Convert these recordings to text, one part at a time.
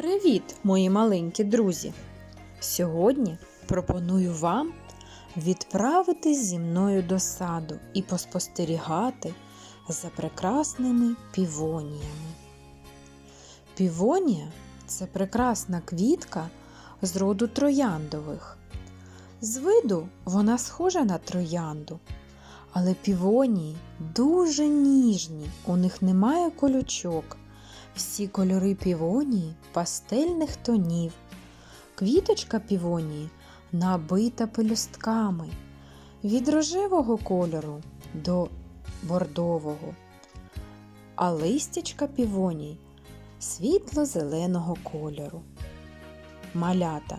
Привіт, мої маленькі друзі! Сьогодні пропоную вам відправитись зі мною до саду і поспостерігати за прекрасними півоніями. Півонія це прекрасна квітка з роду трояндових. З виду вона схожа на троянду, але півонії дуже ніжні, у них немає колючок. Всі кольори півонії пастельних тонів. Квіточка півонії набита пелюстками від рожевого кольору до бордового, а листячка півоній світло-зеленого кольору. Малята,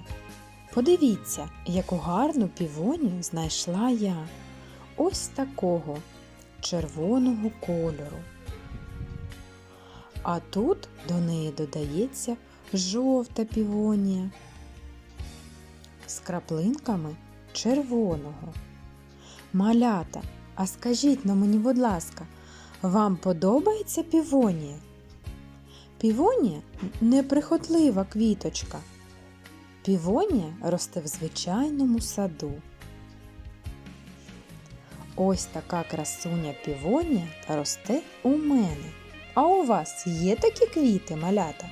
подивіться, яку гарну півонію знайшла я. Ось такого червоного кольору. А тут до неї додається жовта півонія з краплинками червоного. Малята, а скажіть на мені, будь ласка, вам подобається півонія? Півонія неприхотлива квіточка. Півонія росте в звичайному саду. Ось така красуня півонія росте у мене. А у вас є такі квіти, малята?